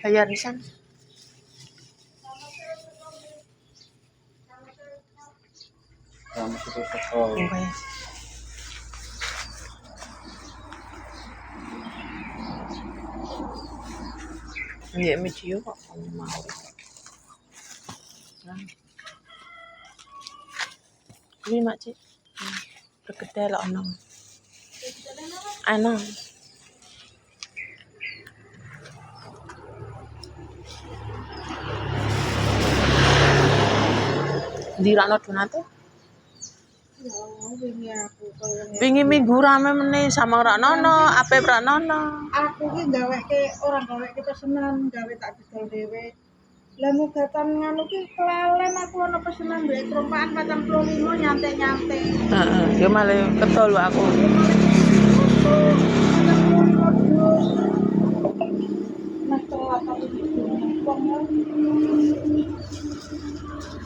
Bayar bayar. Iya, medio kok kamu mau. Ini mak cik. Hmm. Bergede lah onong. Ano? Dira no tuh to. Wingi migurame meneh sama ora nono, ape ora nono. Aku ki gaweke ora gaweke pesenan, gawe tak didol dhewe. Lah mugatan nganu ki kelalen aku ana pesenan duwe trompaan 45 nyantai-nyantai. Heeh, yo malah ketol aku. Nah, aku.